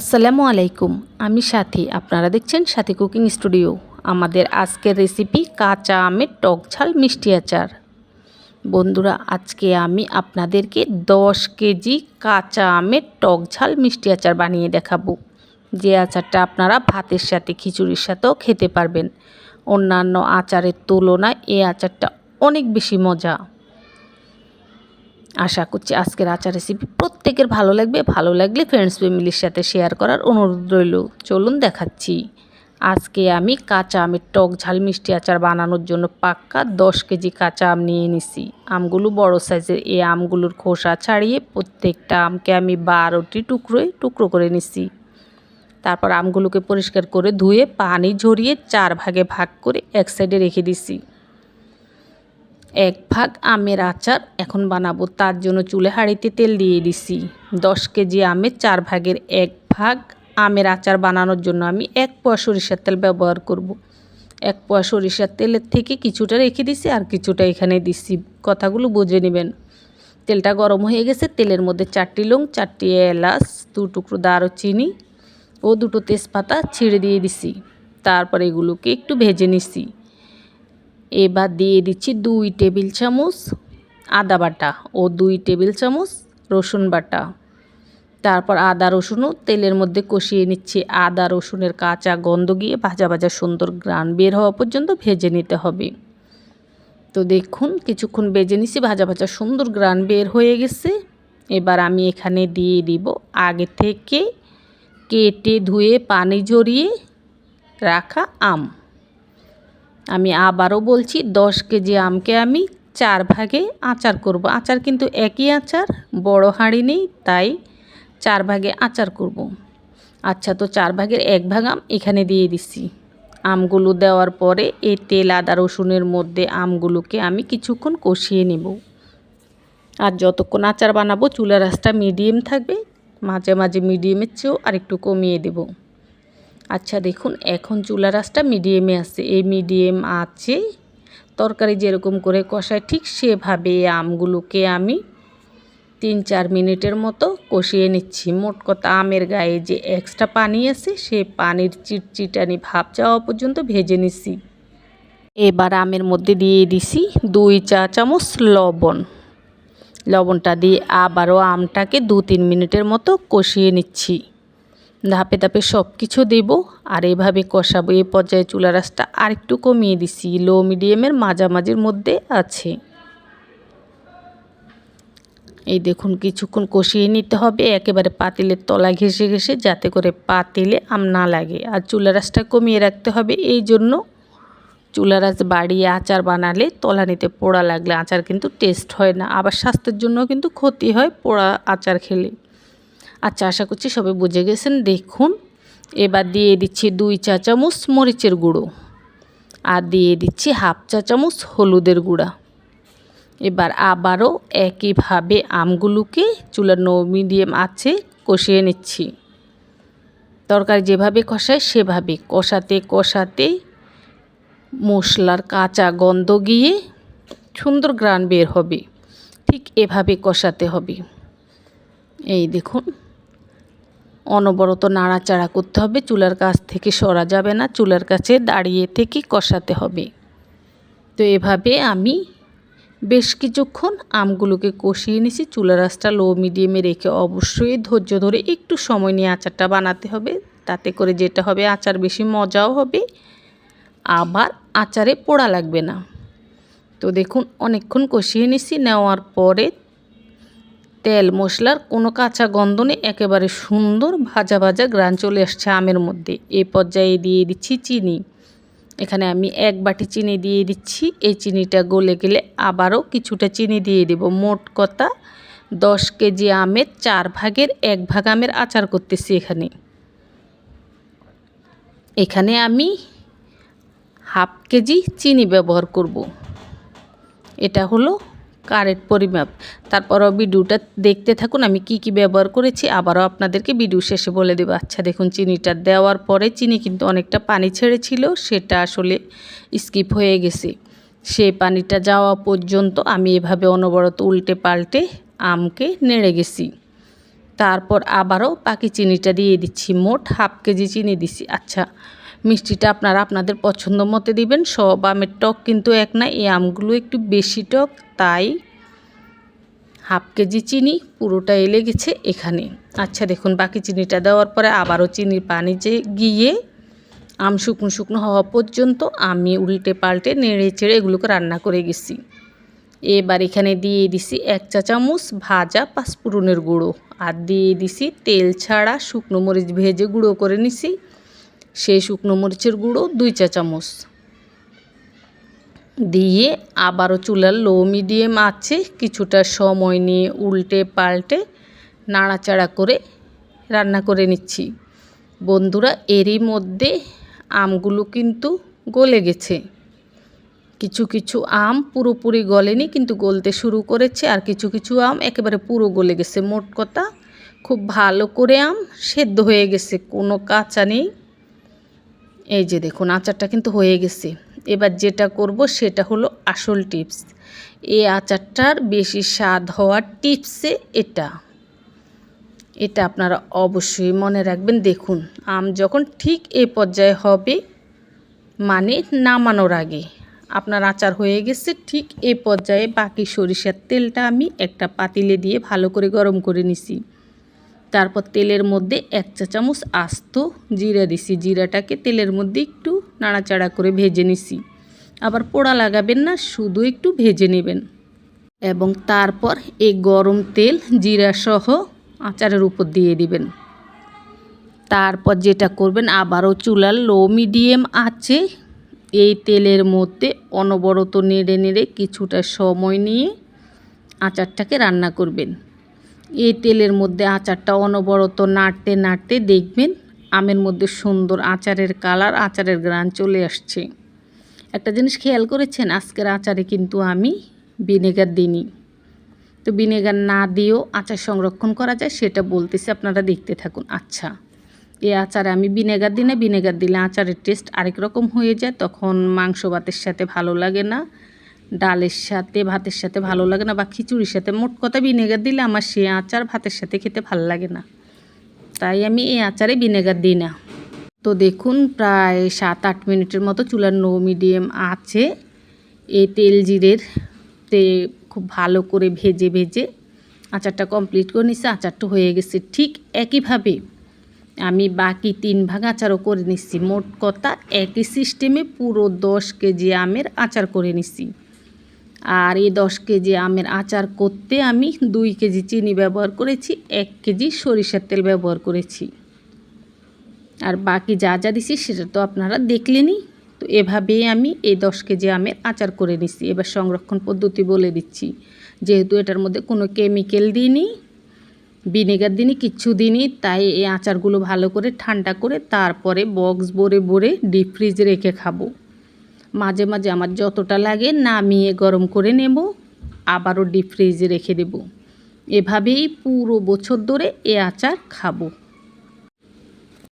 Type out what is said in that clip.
আসসালামু আলাইকুম, আমি সাথী। আপনারা দেখছেন সাথী কুকিং স্টুডিও। আমাদের আজকের রেসিপি কাঁচা আমের টক ঝাল মিষ্টি আচার। বন্ধুরা, আজকে আমি আপনাদেরকে দশ কেজি কাঁচা আমের টক ঝাল মিষ্টি আচার বানিয়ে দেখাবো। যে আচারটা আপনারা ভাতের সাথে, খিচুড়ির সাথেও খেতে পারবেন। অন্যান্য আচারের তুলনায় এই আচারটা অনেক বেশি মজা। আশা করছি আজকের আচার রেসিপি প্রত্যেকের ভালো লাগবে। ভালো লাগলে ফ্রেন্ডস ফ্যামিলির সাথে শেয়ার করার অনুরোধ রইল। চলুন দেখাচ্ছি। আজকে আমি কাঁচা আমের টক ঝাল মিষ্টি আচার বানানোর জন্য পাক্কা দশ কেজি কাঁচা আম নিয়ে নিছি আমগুলো বড় সাইজের এই আমগুলোর খোসা ছাড়িয়ে প্রত্যেকটা আমকে আমি বারোটি টুকরোয় টুকরো করে নিছি। তারপর আমগুলোকে পরিষ্কার করে ধুয়ে পানি ঝরিয়ে চার ভাগে ভাগ করে এক সাইডে রেখে দিছি। এক ভাগ আমের আচার এখন বানাবো। তার জন্য চুলে হাঁড়িতে তেল দিয়ে দিছি। দশ কেজি আমের চার ভাগের এক ভাগ আমের আচার বানানোর জন্য আমি এক পোয়া সরিষার তেল ব্যবহার করব। এক পোয়া সরিষার তেলের থেকে কিছুটা রেখে দিছি আর কিছুটা এখানে দিছি। কথাগুলো বুঝে নেবেন। তেলটা গরম হয়ে গেছে। তেলের মধ্যে চারটি লং, চারটি এলাচ, দু টুকরো দারুচিনি ও দুটো তেজপাতা ছিঁড়ে দিয়ে দিছি। তারপর এগুলোকে একটু ভেজে নিছি। এবার দিয়ে দিচ্ছি দুই টেবিল চামচ আদা বাটা ও দুই টেবিল চামচ রসুন বাটা। তারপর আদা, রসুনও তেলের মধ্যে কষিয়ে নিচ্ছি। আদা, রসুনের কাঁচা গন্ধ গিয়ে ভাজা ভাজা সুন্দর গ্রান বের হওয়া পর্যন্ত ভেজে নিতে হবে। তো দেখুন, কিছুক্ষণ বেজে নিছি, ভাজা ভাজা সুন্দর গ্রান বের হয়ে গেছে। এবার আমি এখানে দিয়ে দিব আগে থেকে কেটে ধুয়ে পানি জড়িয়ে রাখা আম। আমি আবারও বলছি, দশ কেজি আমকে আমি চার ভাগে আচার করব। আচার কিন্তু একই আচার, বড় হাঁড়ি নেই, তাই চার ভাগে আচার করব। আচ্ছা তো চার ভাগের এক ভাগ আম এখানে দিয়ে দিছি আমগুলো দেওয়ার পরে এই তেল, আদা, রসুনের মধ্যে আমগুলোকে আমি কিছুক্ষণ কষিয়ে নেব। আর যতক্ষণ আচার বানাবো, চুলার রাসটা মিডিয়াম থাকবে, মাঝে মাঝে মিডিয়ামের চেয়েও আরেকটু কমিয়ে দেবো। আচ্ছা দেখুন, এখন চুলা রাসটা মিডিয়ামে আছে। এই মিডিয়াম আছে, তরকারি যেরকম করে কষায় ঠিক সেভাবে আমগুলোকে আমি তিন চার মিনিটের মতো কষিয়ে নিচ্ছি। মোট কথা, আমের গায়ে যে এক্সট্রা পানি আছে সে পানির চিটচিটানি ভাব যাওয়া পর্যন্ত ভেজে নিচ্ছি এবার আমের মধ্যে দিয়ে দিছি দুই চা চামচ লবণ। লবণটা দিয়ে আবারও আমটাকে দু তিন মিনিটের মতো কষিয়ে নিচ্ছি। ধাপে ধাপে সব কিছু দেব আর এভাবে কষাবো। এই পর্যায়ে চুলা রাসটা আরেকটু কমিয়ে দিছি। লো, মিডিয়ামের মাঝামাঝির মধ্যে আছে। এই দেখুন, কিছুক্ষণ কষিয়ে নিতে হবে। একেবারে পাতিলের তলা ঘেসে ঘেসে যাতে করে পাতিলে আম না লাগে। আর চুলা রাসটা কমিয়ে রাখতে হবে। এই জন্য চুলা রাস বাড়িয়ে আচার বানালে তলা নিতে পোড়া লাগলে আচার কিন্তু টেস্ট হয় না। আবার স্বাস্থ্যের জন্য কিন্তু ক্ষতি হয় পোড়া আচার খেলে। আচ্ছা আশা করছি সবাই বুঝে গেছেন। দেখুন, এবার দিয়ে দিচ্ছি দুই চা চামচ মরিচের গুঁড়ো আর দিয়ে দিচ্ছি হাফ চা চামচ হলুদের গুঁড়া। এবার আবারও একইভাবে আমগুলোকে চুলার নো মিডিয়াম আছে কষিয়ে নিচ্ছি। তরকারি যেভাবে কষায় সেভাবে কষাতে কষাতে মশলার কাঁচা গন্ধ গিয়ে সুন্দর গ্রান বের হবে। ঠিক এভাবে কষাতে হবে। এই দেখুন। অনবরত নাড়াচাড়া করতে হবে, চুলার কাছ থেকে সরা যাবে না, চুলার কাছে দাঁড়িয়ে থেকে কষাতে হবে। তো এভাবে আমি বেশ কিছুক্ষণ আমগুলোকে কষিয়ে নিছি চুলা রাসটা লো মিডিয়ামে রেখে অবশ্যই ধৈর্য ধরে একটু সময় নিয়ে আচারটা বানাতে হবে, তাতে করে যেটা হবে আচার বেশি মজাও হবে, আবার আচারে পোড়া লাগবে না। তো দেখুন, অনেকক্ষণ কষিয়ে নিছি নেওয়ার পরে তেল মশলার কোনো কাঁচা গন্ধ নেই, একেবারে সুন্দর ভাজা ভাজা গ্রান চলে আসছে আমের মধ্যে। এই পর্যায়ে দিয়ে দিচ্ছি চিনি। এখানে আমি এক বাটি চিনি দিয়ে দিচ্ছি। এই চিনিটা গলে গেলে আবারও কিছুটা চিনি দিয়ে দেব। মোট কথা দশ কেজি আমের চার ভাগের এক ভাগ আমের আচার করতেছি এখানে। এখানে আমি হাফ কেজি চিনি ব্যবহার করব। এটা হলো কারেক্ট পরিমাপ। তারপরও ভিডিওটা দেখতে থাকুন, আমি কি কি ব্যবহার করেছি, আবারও আপনাদেরকে ভিডিও শেষে বলে দেবো। আচ্ছা দেখুন, চিনিটা দেওয়ার পরে চিনি কিন্তু অনেকটা পানি ছেড়েছিল, সেটা আসলে স্কিপ হয়ে গেছে। সেই পানিটা যাওয়া পর্যন্ত আমি এভাবে অনবরত উল্টে পাল্টে আমকে নেড়ে গেছি। তারপর আবারও বাকি চিনিটা দিয়ে দিচ্ছি, মোট হাফ কেজি চিনি দিছি। আচ্ছা মিষ্টিটা আপনারা আপনাদের পছন্দ মতো দিবেন। সব আমের টক কিন্তু এক না, এই আমগুলো একটু বেশি টক, তাই হাফ কেজি চিনি পুরোটা এলে গেছে এখানে। আচ্ছা দেখুন, বাকি চিনিটা দেওয়ার পরে আবারও চিনির পানি যে গিয়ে আম শুকনো শুকনো হওয়া পর্যন্ত আমি উল্টে পাল্টে নেড়ে চেড়ে এগুলোকে রান্না করে গেছি। এবার এখানে দিয়ে দিছি এক চা চামচ ভাজা পাঁচফোড়নের গুঁড়ো। আর দিয়ে দিছি তেল ছাড়া শুকনো মরিচ ভেজে গুঁড়ো করে নিছি। সেই শুকনো মরিচের গুঁড়ো, দুই চা চামচ। দিয়ে আবারও চুলার লো মিডিয়াম আছে কিছুটা সময় নিয়ে উল্টে পাল্টে নাড়াচাড়া করে রান্না করে নিচ্ছি। বন্ধুরা, এরই মধ্যে আমগুলো কিন্তু গলে গেছে। কিছু কিছু আম পুরোপুরি গলেনি, কিন্তু গলতে শুরু করেছে, আর কিছু কিছু আম একেবারে পুরো গলে গেছে। মোট কথা, খুব ভালো করে আম সেদ্ধ হয়ে গেছে, কোনো কাঁচা নেই। এই যে দেখুন, আচারটা কিন্তু হয়ে গেছে। এবার যেটা করব সেটা হলো আসল টিপস। এই আচারটার বেশি স্বাদ হওয়ার টিপসে এটা। এটা আপনারা অবশ্যই মনে রাখবেন। দেখুন, আম যখন ঠিক এই পর্যায়ে হবে মানে নামানোর আগে। আপনার আচার হয়ে গেছে, ঠিক এই পর্যায়ে বাকি সরিষার তেলটা আমি একটা পাতিলে দিয়ে ভালো করে গরম করে নিছি। তারপর তেলের মধ্যে এক চা চামচ আস্ত জিরা দিছি। জিরাটাকে তেলের মধ্যে একটু নাড়াচাড়া করে ভেজে নিছি। আবার পোড়া লাগাবেন না, শুধু একটু ভেজে নেবেন। এবং তারপর এই গরম তেল জিরা সহ আচারের উপর দিয়ে দিবেন। তারপর যেটা করবেন, আবারও চুলার লো মিডিয়াম আছে। এই তেলের মধ্যে অনবরত নেড়ে নেড়ে কিছুটা সময় নিয়ে আচারটাকে রান্না করবেন। এই তেলের মধ্যে আচারটা অনবরত নাড়তে নাড়তে দেখবেন আমের মধ্যে সুন্দর আচারের কালার, আচারের গ্রান চলে আসছে। একটা জিনিস খেয়াল করেছেন, আজকের আচারে কিন্তু আমি ভিনেগার দিইনি। তো ভিনেগার না দিয়েও আচার সংরক্ষণ করা যায়, সেটা বলতেছি, আপনারা দেখতে থাকুন। আচ্ছা এই আচারে আমি ভিনেগার দিই না, ভিনেগার দিলে আচারের টেস্ট আরেক রকম হয়ে যায়, তখন মাংস ভাতের সাথে ভালো লাগে না। ডালের সাথে, ভাতের সাথে ভালো লাগে না বা খিচুড়ির সাথে। মোট কথা ভিনেগার দিলে আমার সে আচার ভাতের সাথে খেতে ভালো লাগে না। তাই আমি এই আচারে ভিনেগার দিই না। তো দেখুন, প্রায় সাত, আট মিনিটের মতো চুলার নো মিডিয়াম আছে। এই তেল জিরের তে খুব ভালো করে ভেজে ভেজে আচারটা কমপ্লিট করে নিচ্ছে আচারটা হয়ে গেছে ঠিক একইভাবে। আমি বাকি তিন ভাগ আচারও করে নিচ্ছি মোট কথা একই সিস্টেমে পুরো দশ কেজি আমের আচার করে নিচ্ছি আর এই দশ কেজি আমের আচার করতে আমি দুই কেজি চিনি ব্যবহার করেছি, এক কেজি সরিষার তেল ব্যবহার করেছি। আর বাকি যা যা দিছি সেটা তো আপনারা দেখলেনই। তো এভাবেই আমি এই দশ কেজি আমের আচার করে নিচ্ছি এবার সংরক্ষণ পদ্ধতি বলে দিচ্ছি। যেহেতু এটার মধ্যে কোনো কেমিক্যাল দিইনি, ভিনেগার দিনই কিচ্ছু দিনই তাই এই আচারগুলো ভালো করে ঠান্ডা করে তারপরে বক্স ভরে ভরে ডিপ ফ্রিজে রেখে খাব। মাঝে মাঝে আমার যতটা লাগে নামিয়ে গরম করে নেব, আবারও ডিপ ফ্রিজে রেখে দেব। এভাবেই পুরো বছর ধরে এ আচার খাব।